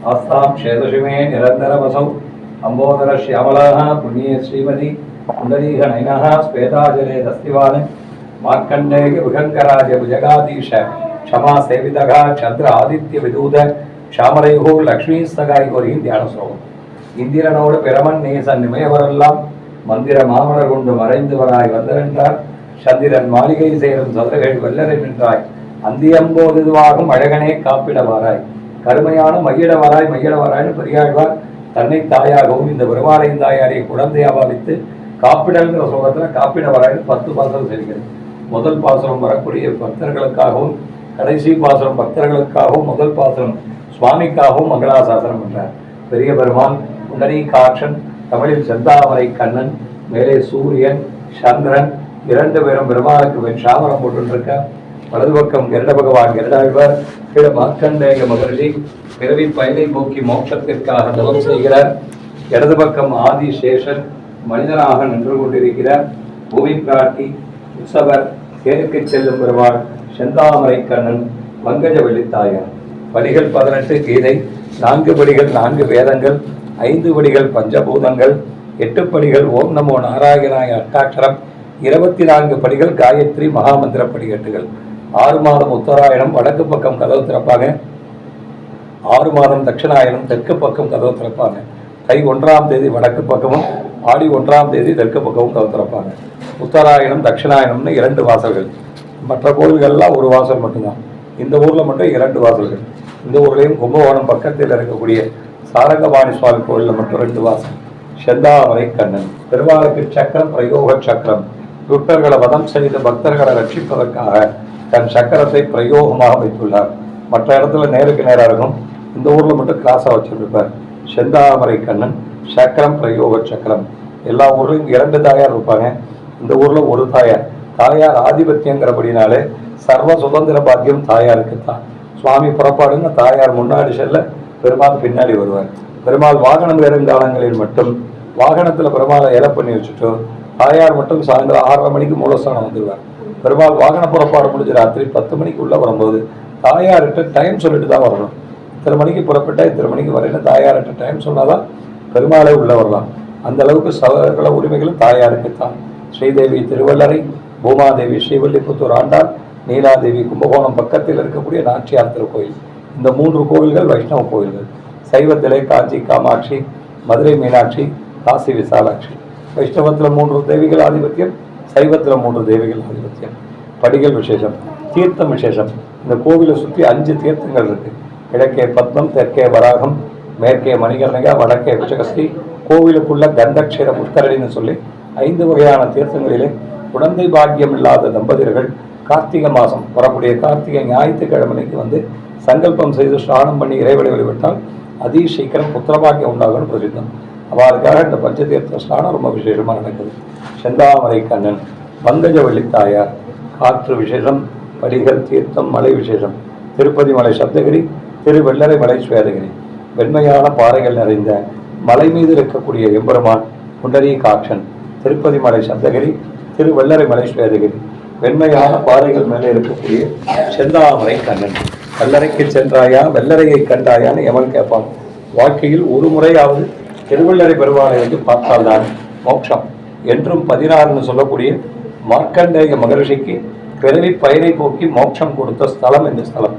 ஆஸ்தாம் சேதசிமே நிரந்தரவசௌ அம்போதர சியாமலாக புண்ணிய ஸ்ரீமதி குண்டரீக நயனக ஸ்வேதாஜலே தஸ்திவான மார்க்கண்டேய விகங்கராஜ விஜகாதீஷ க்ஷமா சேவிதகா சந்திர ஆதித்ய விதூத ஷாமரையூ லக்ஷ்மி சகாய் கோரியின் தியான ஸ்லோகம் இந்திரனோடு பிரமன் நேசன் இமையவரெல்லாம் மந்திர மாமலர் கொண்டு மறைந்தவராய் வந்தரென்றார் சந்திரன் மாளிகை சேரும் சதுரகேள் வெல்லரென்றாய் அந்தியம்போது இதுவாகும் அழகனே காப்பிடவாராய். கடுமையான கருமையான மையிட வாராய் மையிட பெரியாழ்வார் தன்னை தாயாகவும் இந்த பெருமாளையும் தாயாரை குழந்தையாக பாவித்து காப்பிடல்ங்கிற சோகத்தில் காப்பிடவராய்னு பத்து பாசனம் செய்கிறது முதல் பாசனம் வரக்கூடிய பக்தர்களுக்காகவும் கடைசி பாசனம் பக்தர்களுக்காகவும் முதல் பாசனம் சுவாமிக்காகவும் மங்களாசாசனம் பண்றார். பெரிய பெருமான் புண்டரீ காட்சன் தமிழில் செந்தாமரை கண்ணன் மேலே சூரியன் சந்திரன் இரண்டு பேரும் பெருமாளுக்கு வெண் சாமரம் போட்டுருக்க வலது பக்கம் கருட பகவான் கருடாழ்வார் கீழே மார்க்கண்டேய மகர்ஷி பிறவி பயனை போக்கி மோட்சத்திற்காக தவம் செய்கிறார். இடது பக்கம் ஆதிசேஷன் மனிதனாக நின்று கொண்டிருக்கிறார். பூமி பிராட்டி உற்சவர் தேருக்கு செல்லும் பெருமாள் செந்தாமரை கண்ணன் வங்கஜ வெள்ளித்தாயன். படிகள் பதினெட்டு கீதை நான்கு படிகள் நான்கு வேதங்கள் ஐந்து படிகள் பஞ்சபூதங்கள் எட்டு படிகள் ஓம் நமோ நாராயணாய அட்டாட்சரம் இருபத்தி நான்கு படிகள் காயத்ரி மகாமந்திர படிகட்டுகள் ஆறு மாதம் உத்தராயணம் வடக்கு பக்கம் கதவு திறப்பாங்க. ஆறு மாதம் தட்சிணாயணம் தெற்கு பக்கம் கதவு திறப்பாங்க. தை ஒன்றாம் தேதி வடக்கு பக்கமும் ஆடி ஒன்றாம் தேதி தெற்கு பக்கமும் கதவு திறப்பாங்க. உத்தராயணம் தட்சிணாயணம்னு இரண்டு வாசல்கள். மற்ற கோவில்கள்லாம் ஒரு வாசல் மட்டும்தான். இந்த ஊரில் மட்டும் இரண்டு வாசல்கள். இந்த ஊர்லேயும் கும்பகோணம் பக்கத்தில் இருக்கக்கூடிய சாரங்கபாணி சுவாமி கோவிலில் மட்டும் ரெண்டு வாசல். செந்தாமரை கண்ணன். பெருமாளுக்கு சக்கரம் பிரயோக சக்கரம். துட்டர்களை வதம் செய்த பக்தர்களை ரட்சிப்பதற்காக தன் சக்கரத்தை பிரயோகமாக வைத்துள்ளார். மற்ற இடத்துல நேருக்கு நேராக இருக்கும் இந்த ஊரில் மட்டும் கிராஸாக வச்சுருப்பார். செந்தாமரை கண்ணன் சக்கரம் பிரயோக சக்கரம். எல்லா ஊர்லேயும் இரண்டு தாயார் இருப்பாங்க. இந்த ஊரில் ஒரு தாயார். தாயார் ஆதிபத்தியங்கிறபடினாலே சர்வ சுதந்திர பாக்கியம் தாயாருக்கு தான். சுவாமி புறப்பாடுங்க தாயார் முன்னாடி செல்ல பெருமாள் பின்னாடி வருவார். பெருமாள் வாகனம் வேறுங்காலங்களில் மட்டும் வாகனத்தில் பெருமாளை ஏல பண்ணி வச்சுட்டு தாயார் மட்டும் சாயந்தரம் ஆறரை மணிக்கு மூலஸ்தானம் வந்துடுவார். பெருமாள் வாகன புறப்பாடு முடிஞ்ச ராத்திரி பத்து மணிக்கு உள்ள வரும்போது தாயார்கிட்ட டைம் சொல்லிட்டு தான் வரணும். இத்தனை மணிக்கு புறப்பட்டா இத்தனை மணிக்கு வரையில தாயார்கிட்ட டைம் சொன்னாதான் பெருமாளே உள்ள வரலாம். அந்த அளவுக்கு சகல உரிமைகளும் தாயாருக்கு தான் ஸ்ரீதேவி திருவள்ளரை பூமாதேவி ஸ்ரீவல்லிபுத்தூர் ஆண்டாள் நீலாதேவி கும்பகோணம் பக்கத்தில் இருக்கக்கூடிய நாச்சியார் திருக்கோயில். இந்த மூன்று கோவில்கள் வைஷ்ணவ கோவில்கள். சைவத்திலே காஞ்சி காமாட்சி மதுரை மீனாட்சி காசி விசாலாட்சி. வைஷ்ணவத்தில் மூன்று தேவிகள் ஆதிபத்தியம் சைவத்தில் மூன்று தேவிகள் ஆதிபத்தியம் படிகள் விசேஷம் தீர்த்தம் விசேஷம். இந்த கோவிலை சுற்றி அஞ்சு தீர்த்தங்கள் இருக்கு. கிழக்கே பத்மம் தெற்கே வராகம் மேற்கே மணிகர்ணிகா வடக்கே விஷகஸ்தி கோவிலுக்குள்ள கந்தக்ஷேர புஷ்கரணின்னு சொல்லி ஐந்து வகையான தீர்த்தங்களிலே குழந்தை பாக்கியம் இல்லாத தம்பதியர்கள் கார்த்திகை மாதம் வரக்கூடிய கார்த்திகை ஞாயிற்றுக்கிழமைக்கு வந்து சங்கல்பம் செய்து ஸ்நானம் பண்ணி இறைவழி வழிபட்டால் அதி சீக்கிரம் புத்திரபாக்கியம் உண்டாகும்னு பிரசித்தம். அவருக்காக இந்த பஞ்சதீர்த்த ஸ்நானம் ரொம்ப விசேஷமாக நடக்குது. செந்தாமரை கண்ணன் பங்கஜ வெள்ளித்தாயார் காற்று விசேஷம் படிகள் தீர்த்தம் மலை விசேஷம் திருப்பதி மலை சப்தகிரி திருவெள்ளரை மலை சுவேதகிரி. வெண்மையான பாறைகள் நிறைந்த மலை மீது இருக்கக்கூடிய எம்பெருமான் புண்டரீ காட்சன் திருப்பதி மலை சப்தகிரி திருவெள்ளரை மலை சுவேதகிரி. வெண்மையான பாறைகள் மேலே இருக்கக்கூடிய செந்தாமரை கண்ணன். கல்லறைக்கு சென்றாயா வெள்ளரையை கண்டாயான்னு எவன் கேட்பான்? வாழ்க்கையில் ஒரு முறையாவது திருவள்ளரை பெருமாளை வந்து பார்த்தால்தான் மோட்சம். என்றும் பதினாறுன்னு சொல்லக்கூடிய மார்க்கண்டேய மகரிஷிக்கு பிறவி பயனை போக்கி மோட்சம் கொடுத்த ஸ்தலம் இந்த ஸ்தலம்.